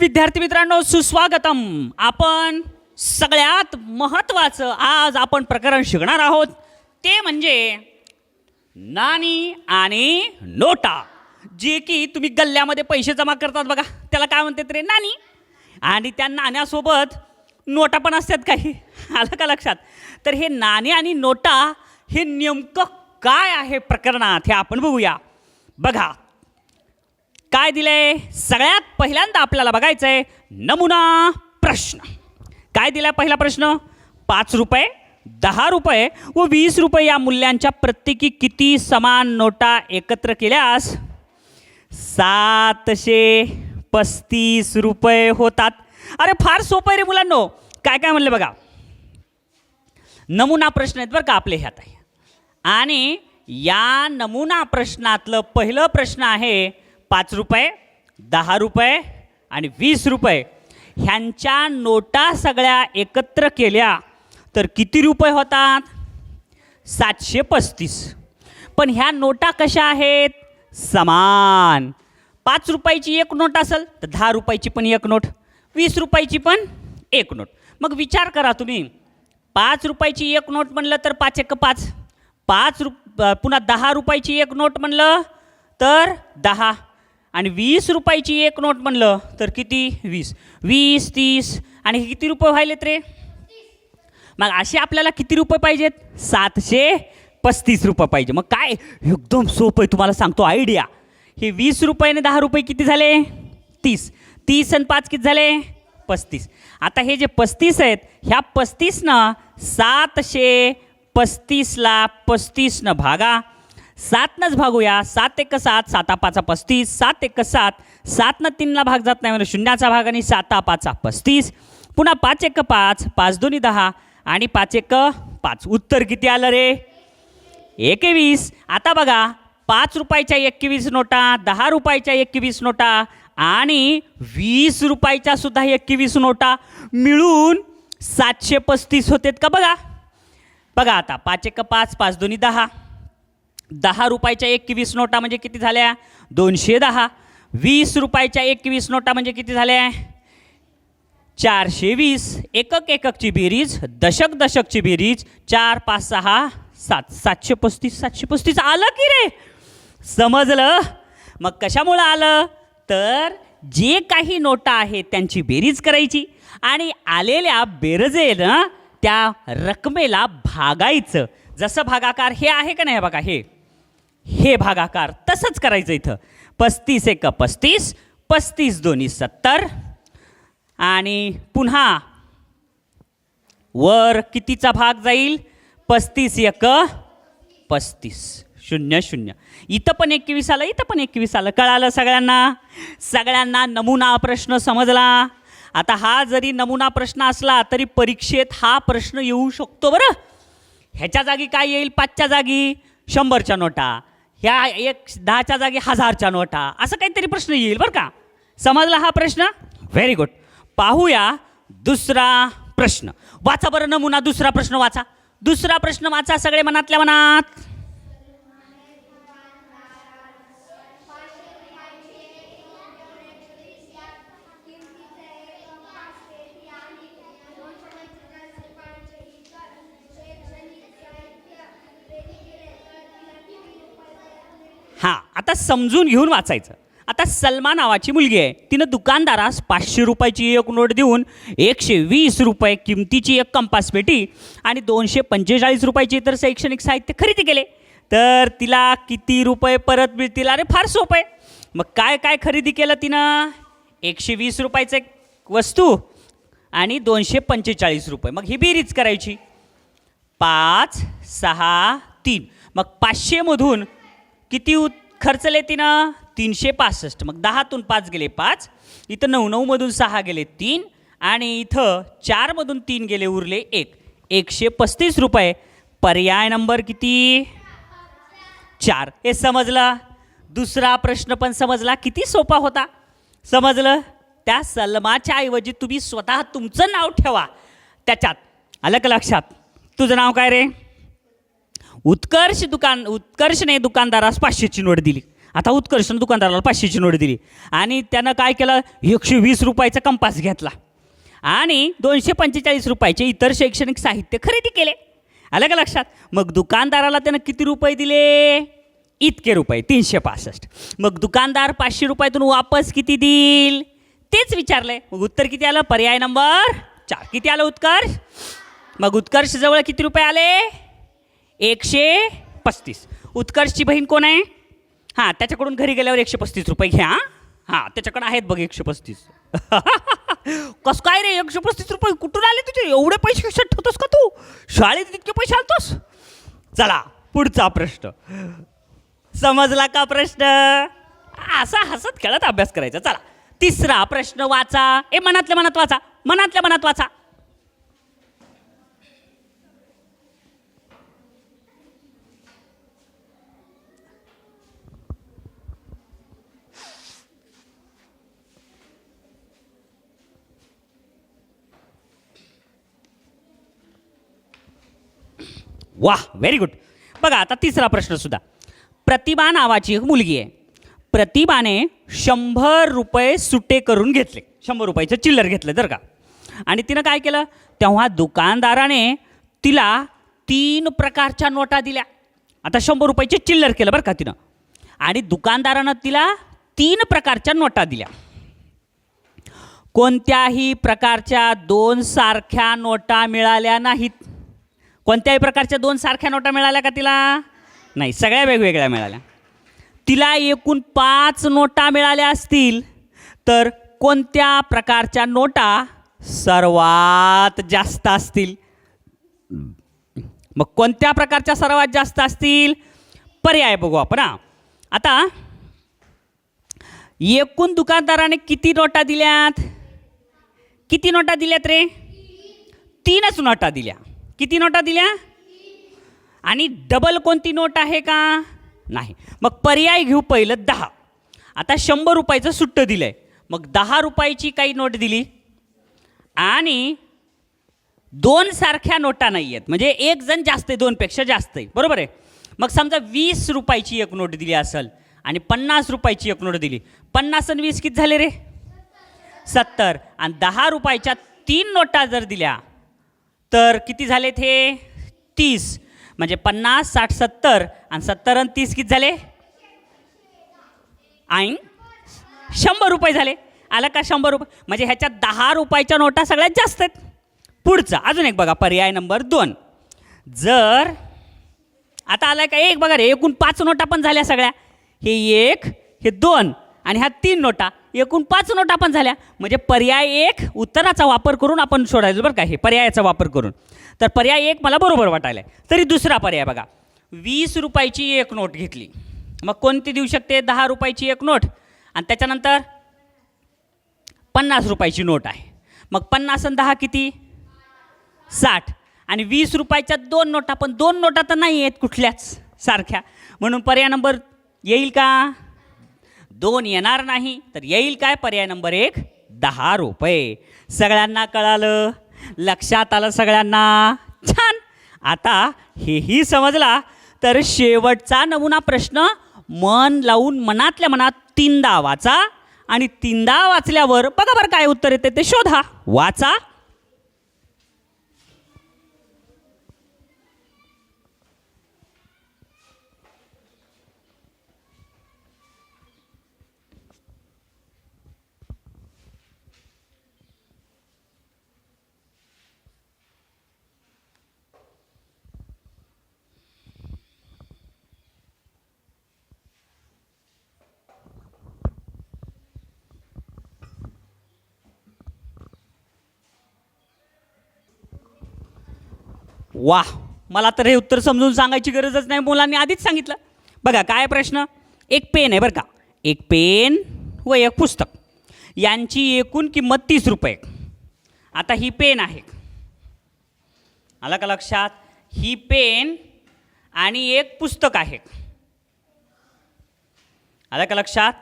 विद्यार्थी मित्रांनो सुस्वागतम. आपण सगळ्यात महत्त्वाचं आज आपण प्रकरण शिकणार आहोत. ते म्हणजे नाणी आणि नोटा. जे की तुम्ही गल्ल्यामध्ये पैसे जमा करतात बघा. त्याला काय म्हणतात रे? नाणी. आणि त्या नाण्यासोबत नोटा पण असतात काही. आलं का लक्षात? तर हे नाणे आणि नोटा हे नेमकं काय आहे प्रकरणात? हे आपण बघूया. बघा. काय दिलंय? सगळ्यात पहिल्यांदा आपल्याला बघायचं आहे नमुना प्रश्न. काय दिला पहिला प्रश्न? पाच रुपये दहा रुपये व वीस रुपये या मूल्यांच्या प्रत्येकी किती समान नोटा एकत्र केल्यास सातशे पस्तीस रुपये होतात. अरे फार सोपं आहे रे मुलांनो. काय काय म्हणले बघा? नमुना प्रश्न आहेत बरं का आपले ह्यात. आहे आणि या नमुना प्रश्नातलं पहिलं प्रश्न आहे पाच रुपये दहा रुपये आणि वीस रुपये. ह्यांच्या नोटा सगळ्या एकत्र केल्या तर किती रुपये होतात? सातशे पस्तीस. पण ह्या नोटा कशा आहेत? समान. पाच रुपयाची एक नोट असेल तर दहा रुपयाची पण एक नोट वीस रुपयाची पण एक नोट. मग विचार करा तुम्ही. पाच रुपयाची एक नोट म्हणलं तर पाच एक पाच. पाच रुप पुन्हा दहा रुपयाची एक नोट म्हणलं तर दहा. आणि वीस रुपयाची एक नोट म्हणलं तर किती? वीस. वीस तीस. आणि हे किती रुपये व्हायलेत रे? मग असे आपल्याला किती रुपये पाहिजेत? सातशे पस्तीस रुपये पाहिजे. मग काय? एकदम सोपं आहे तुम्हाला सांगतो आयडिया हे वीस रुपयाने दहा रुपये किती झाले? तीस. तीस आणि पाच किती झाले? पस्तीस. आता हे जे पस्तीस आहेत ह्या पस्तीसनं सातशे पस्तीसला पस्तीसनं भागा. सातनंच भागूया. सात एक सात साता पाचा पस्तीस. सात एक सात सातनं तीनला भाग जात नाही म्हणजे शून्याचा भाग आणि साता पाचा पस्तीस. पुन्हा पाच एक पाच पाच दोन्ही दहा आणि पाच एक पाच. उत्तर किती आलं रे? एकवीस. आता बघा पाच रुपयाच्या एकवीस नोटा दहा रुपयाच्या एकवीस नोटा आणि वीस रुपयाच्या सुद्धा एकवीस नोटा मिळून सातशे पस्तीस होतेत का बघा? बघा आता पाच एक पाच पाच दोन्ही दहा. दहा रुपयाच्या एकवीस नोटा म्हणजे किती झाल्या? दोनशे दहा. वीस रुपयाच्या एकवीस नोटा म्हणजे किती झाल्या? चारशे वीस. एकक एककची बेरीज दशक दशकची बेरीज चार पाच सहा सात. सातशे पस्तीस सातशे पस्तीस. आलं की रे? समजलं? मग कशामुळं आलं? तर जे काही नोटा आहेत त्यांची बेरीज करायची आणि आलेल्या बेरजेनं त्या रकमेला भागायचं. जसं भागाकार हे आहे का नाही बघा हे. हे भागाकार तसंच करायचं इथं. पस्तीस एक पस्तीस पस्तीस दोन्ही सत्तर. आणि पुन्हा वर कितीचा भाग जाईल? पस्तीस एक पस्तीस. शून्य शून्य. इथं पण एकवीस आलं इथं पण एकवीस आलं. कळालं सगळ्यांना? सगळ्यांना नमुना प्रश्न समजला. आता हा जरी नमुना प्रश्न असला तरी परीक्षेत हा प्रश्न येऊ शकतो बरं. ह्याच्या जागी काय येईल? पाचच्या जागी. शंभरच्या नोटा. ह्या एक दहाच्या जागी हजारच्या नोटा. असं काहीतरी प्रश्न येईल बरं का? समजला हा प्रश्न? व्हेरी गुड पाहूया दुसरा प्रश्न. वाचा बरं नमुना दुसरा प्रश्न वाचा. दुसरा प्रश्न वाचा सगळे मनातल्या मनात. हां आता समजून घेऊन वाचायचं. आता सलमा नावाची मुलगी आहे. तिनं दुकानदारास पाचशे रुपयाची एक नोट देऊन एकशे वीस रुपये किमतीची एक कंपास पेटी आणि दोनशे पंचेचाळीस रुपयाची इतर शैक्षणिक साहित्य खरेदी केले. तर तिला किती रुपये परत मिळतील? अरे फार सोपं आहे. मग काय काय खरेदी केलं तिनं? एकशे वीस रुपयाचं एक वस्तू आणि दोनशे पंचेचाळीस रुपये. मग ही बेरीज करायची. पाच सहा तीन. मग पाचशेमधून किती उत खर्चले तिनं? तीनशे पासष्ट. मग दहातून पाच गेले पाच. इथं नऊ नऊमधून सहा गेले तीन. आणि इथं चारमधून तीन गेले उरले एक. एकशे पस्तीस रुपये. पर्याय नंबर किती? चार. हे समजलं? दुसरा प्रश्न पण समजला. किती सोपा होता. समजलं? त्या सलमाच्या ऐवजी तुम्ही स्वतः तुमचं नाव ठेवा. त्याच्यात. आलं का लक्षात. तुझं नाव काय रे? उत्कर्ष दुकान उत्कर्षने दुकानदारास पाचशेची नोट दिली. आता उत्कर्षण दुकानदाराला पाचशेची नोट दिली. आणि त्यानं काय केलं? एकशे वीस रुपयाचा कंपास घेतला. आणि दोनशे पंचेचाळीस रुपयाचे इतर शैक्षणिक साहित्य खरेदी केले. आलं का लक्षात? मग दुकानदाराला त्यानं किती रुपये दिले? इतके रुपये तीनशे पासष्ट. मग दुकानदार पाचशे रुपयातून वापस किती देईल? तेच विचारलंय मग उत्तर किती आलं? पर्याय नंबर चार. किती आलं उत्कर्ष? मग उत्कर्ष जवळ किती रुपये आले? एकशे पस्तीस. उत्कर्षची बहीण कोण आहे? हां त्याच्याकडून घरी गेल्यावर एकशे पस्तीस रुपये घ्या. हां त्याच्याकडे आहेत बघ एकशे पस्तीस. कस काय रे एकशे पस्तीस रुपये? कुठून आले तुझे? एवढे पैसे कशात ठेवतोस का तू? शाळेत इतके पैसे आणतोस? चला पुढचा प्रश्न. समजला का प्रश्न? असा हसत खेळत अभ्यास करायचा. चला तिसरा प्रश्न वाचा. ए मनातल्या मनात वाचा. मनातल्या मनात वाचा. वाह व्हेरी गुड बघा आता तिसरा प्रश्नसुद्धा प्रतिभा नावाची एक मुलगी आहे. प्रतिभाने शंभर रुपये सुटे करून घेतले. शंभर रुपयाचं चिल्लर घेतलं जर का? आणि तिनं काय केलं? तेव्हा दुकानदाराने तिला तीन प्रकारच्या नोटा दिल्या. आता शंभर रुपयाचे चिल्लर केलं बरं का तिनं? आणि दुकानदारानं तिला तीन प्रकारच्या नोटा दिल्या. कोणत्याही प्रकारच्या दोन सारख्या नोटा मिळाल्या नाहीत. कोणत्याही प्रकारच्या दोन सारख्या नोटा मिळाल्या का तिला? नाही सगळ्या वेगवेगळ्या मिळाल्या. तिला एकूण पाच नोटा मिळाल्या असतील तर कोणत्या प्रकारच्या नोटा सर्वात जास्त असतील? मग कोणत्या प्रकारच्या सर्वात जास्त असतील? पर्याय बघू आपण हा. आता एकूण दुकानदाराने किती नोटा दिल्यात? किती नोटा दिल्यात रे? तीनच नोटा दिल्या. किती नोटा दिल्या? आणि डबल कोणती नोट आहे का? नाही. मग पर्याय घेऊ पहिलं दहा. आता शंभर रुपयाचं सुट्टं दिलं आहे मग दहा रुपयाची काही नोट दिली? आणि दोन सारख्या नोटा नाही आहेत. म्हणजे एक जण जास्त आहे दोनपेक्षा जास्त आहे. बरोबर आहे? मग समजा वीस रुपयाची एक नोट दिली असेल आणि पन्नास रुपयाची एक नोट दिली. पन्नास आणि वीस किती झाले रे? सत्तर. आणि दहा रुपयाच्या तीन नोटा जर दिल्या तर किती झाले ते तीस. म्हणजे पन्नास साठ सत्तर. आणि सत्तर आणि तीस किती झाले? ऐन शंभर रुपये झाले. आलं का शंभर रुपये? म्हणजे ह्याच्यात दहा रुपयाच्या नोटा सगळ्यात जास्त आहेत. पुढचा अजून एक बघा पर्याय नंबर दोन. जर आता आलं का एक बघा रे एकूण पाच नोटा पण झाल्या सगळ्या. हे एक हे दोन. आणि ह्या तीन नोटा एकूण पाच नोटा पण झाल्या. म्हणजे पर्याय एक उत्तराचा वापर करून आपण सोडायचं बरं का हे पर्यायाचा वापर करून. तर पर्याय एक मला बरोबर वाटायला तरी दुसरा पर्याय बघा. वीस रुपयाची एक नोट घेतली. मग कोणती देऊ शकते? दहा रुपयाची एक नोट. आणि त्याच्यानंतर पन्नास रुपयाची नोट आहे. मग पन्नास आणि दहा किती? साठ. आणि वीस रुपयाच्या दोन नोटा पण दोन नोटा तर नाही आहेत कुठल्याच सारख्या. म्हणून पर्याय नंबर येईल का? दोन येणार नाही तर येईल काय? पर्याय नंबर एक दहा रुपये. सगळ्यांना कळालं? लक्षात आलं सगळ्यांना? छान! आता हेही समजला तर शेवटचा नमुना प्रश्न मन लावून मनातल्या मनात तीनदा वाचा आणि तीनदा वाचल्यावर बघा बरं काय उत्तर येते ते शोधा. वाचा वा मला तर हे उत्तर समजून सांगायची गरजच नाही मुलांनी आधीच सांगितलं. बघा काय प्रश्न? एक पेन आहे बरं का. एक पेन व एक पुस्तक. यांची एकूण किंमत तीस रुपये. आता ही पेन आहे. आलं का लक्षात? ही पेन आणि एक पुस्तक आहे. आलं का लक्षात?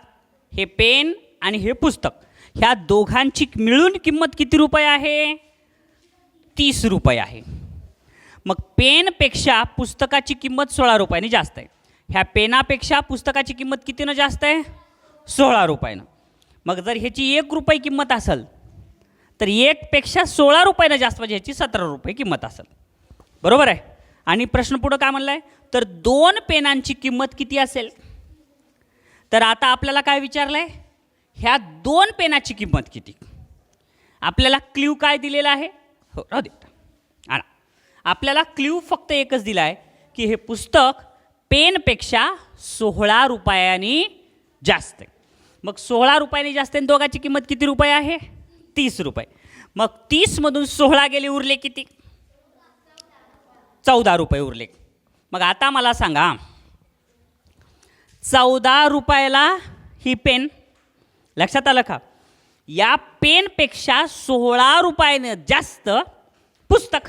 हे पेन आणि हे पुस्तक ह्या दोघांची मिळून किंमत किती रुपये आहे? तीस रुपये आहे. मग पेनपेक्षा पुस्तकाची किंमत सोळा रुपयाने जास्त आहे. ह्या पेनापेक्षा पुस्तकाची किंमत कितीनं जास्त आहे? सोळा रुपयानं. मग जर ह्याची एक रुपये किंमत असेल तर एकपेक्षा सोळा रुपयानं जास्त म्हणजे ह्याची सतरा रुपये किंमत असेल. बरोबर आहे? आणि प्रश्न पुढं काय म्हणला आहे तर दोन पेनांची किंमत किती असेल? तर आता आपल्याला काय विचारलं आहे ह्या दोन पेनाची किंमत किती? आपल्याला क्ल्यू काय दिलेला आहे? हो राहू दे. आपल्याला क्ल्यू फक्त एकच दिला आहे की हे पुस्तक पेनपेक्षा सोळा रुपयांनी जास्त आहे. मग सोळा रुपयांनी जास्त आहे दोघाची किंमत किती रुपये आहे? तीस रुपये. मग तीसमधून सोळा गेले उरले किती? चौदा रुपये उरले. मग आता मला सांगा चौदा रुपयाला ही पेन लक्षात आलं का? या पेनपेक्षा सोळा रुपयानं जास्त पुस्तक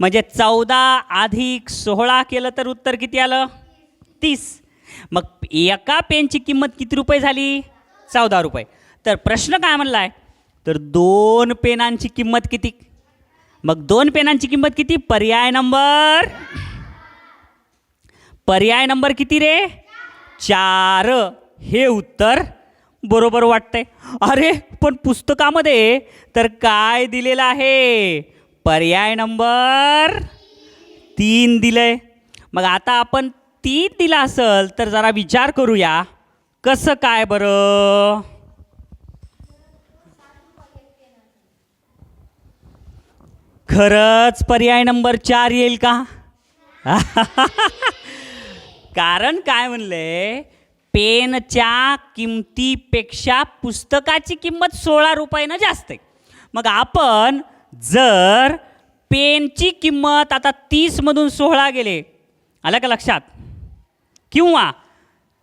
म्हणजे चौदा अधिक सोळा केलं तर उत्तर किती आलं? तीस. मग एका पेनची किंमत किती रुपये झाली? चौदा रुपये. तर प्रश्न काय म्हणला आहे तर दोन पेनांची किंमत किती? मग दोन पेनांची किंमत किती? पर्याय नंबर पर्याय नंबर किती रे? चार. हे उत्तर बरोबर वाटतंय. अरे पण पुस्तकामध्ये तर काय दिलेलं आहे? पर्याय नंबर तीन दिलंय. मग आता आपण तीन दिला असेल तर जरा विचार करूया. कसं काय बरं? खरंच पर्याय नंबर चार येईल का? कारण काय म्हणले? पेनच्या किमतीपेक्षा पुस्तकाची किंमत सोळा रुपयानं जास्त आहे. मग आपण जर पेनची किंमत आता तीसमधून सोळा गेले आलं का लक्षात? किंवा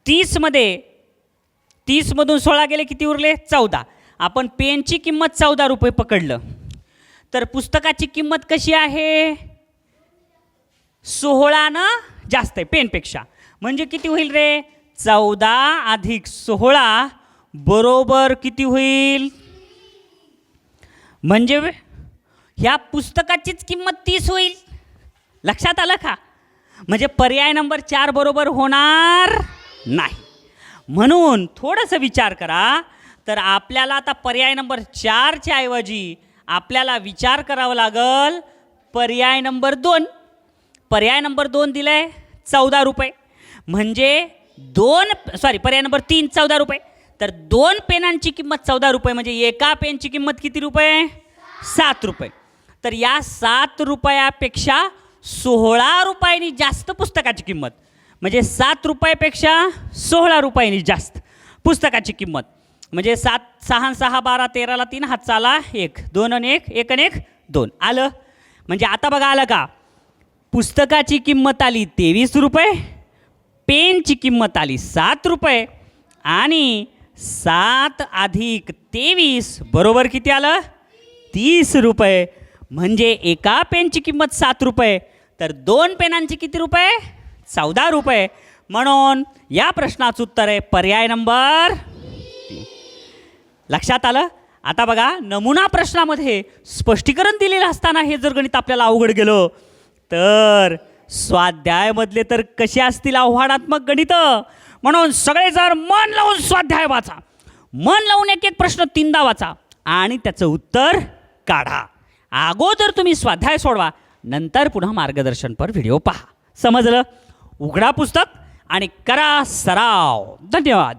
तीसमध्ये तीसमधून सोळा गेले किती उरले? चौदा. आपण पेनची किंमत चौदा रुपये पकडलं. तर पुस्तकाची किंमत कशी आहे? सोहळानं जास्त आहे पेनपेक्षा. म्हणजे किती होईल रे? चौदा अधिक सोहळा बरोबर किती होईल? म्हणजे ह्या पुस्तकाचीच किंमत तीस होईल. लक्षात आलं का? म्हणजे पर्याय नंबर चार बरोबर होणार नाही. म्हणून थोडंसं विचार करा. तर आपल्याला आता पर्याय नंबर चारच्या ऐवजी आपल्याला विचार करावा लागल. पर्याय नंबर दोन. पर्याय नंबर दोन दिलं आहे चौदा रुपये. म्हणजे दोन सॉरी पर्याय नंबर तीन चौदा रुपये. तर दोन पेनांची किंमत चौदा रुपये. म्हणजे एका पेनची किंमत किती रुपये? सात रुपये. तर या सात रुपयापेक्षा सोळा रुपयांनी जास्त पुस्तकाची किंमत. म्हणजे सात रुपयापेक्षा सोळा रुपयांनी जास्त पुस्तकाची किंमत. म्हणजे सात सहा सहा बारा तेराला तीन हात चाला एक दोन आणि एक एक आणि एक दोन. आलं? म्हणजे आता बघा आलं का? पुस्तकाची किंमत आली तेवीस रुपये पेनची किंमत आली सात रुपये आणि सात अधिक तेवीस बरोबर किती आलं? तीस रुपये. म्हणजे एका पेनची किंमत सात रुपये तर दोन पेनांची किती रुपये? चौदा रुपये. म्हणून या प्रश्नाचं उत्तर आहे पर्याय नंबर लक्षात आलं? आता बघा नमुना प्रश्नामध्ये स्पष्टीकरण दिलेलं असताना हे जर गणित आपल्याला अवघड गेलं तर स्वाध्यायमधले तर कसे असतील आव्हानात्मक गणित? म्हणून सगळे जर मन लावून स्वाध्याय वाचा. मन लावून एक एक प्रश्न तीनदा वाचा आणि त्याचं उत्तर काढा. अगोदर तुम्ही स्वाध्याय सोडवा नंतर पुन्हा मार्गदर्शनपर व्हिडिओ पहा. समजलं? उघडा पुस्तक आणि करा सराव. धन्यवाद.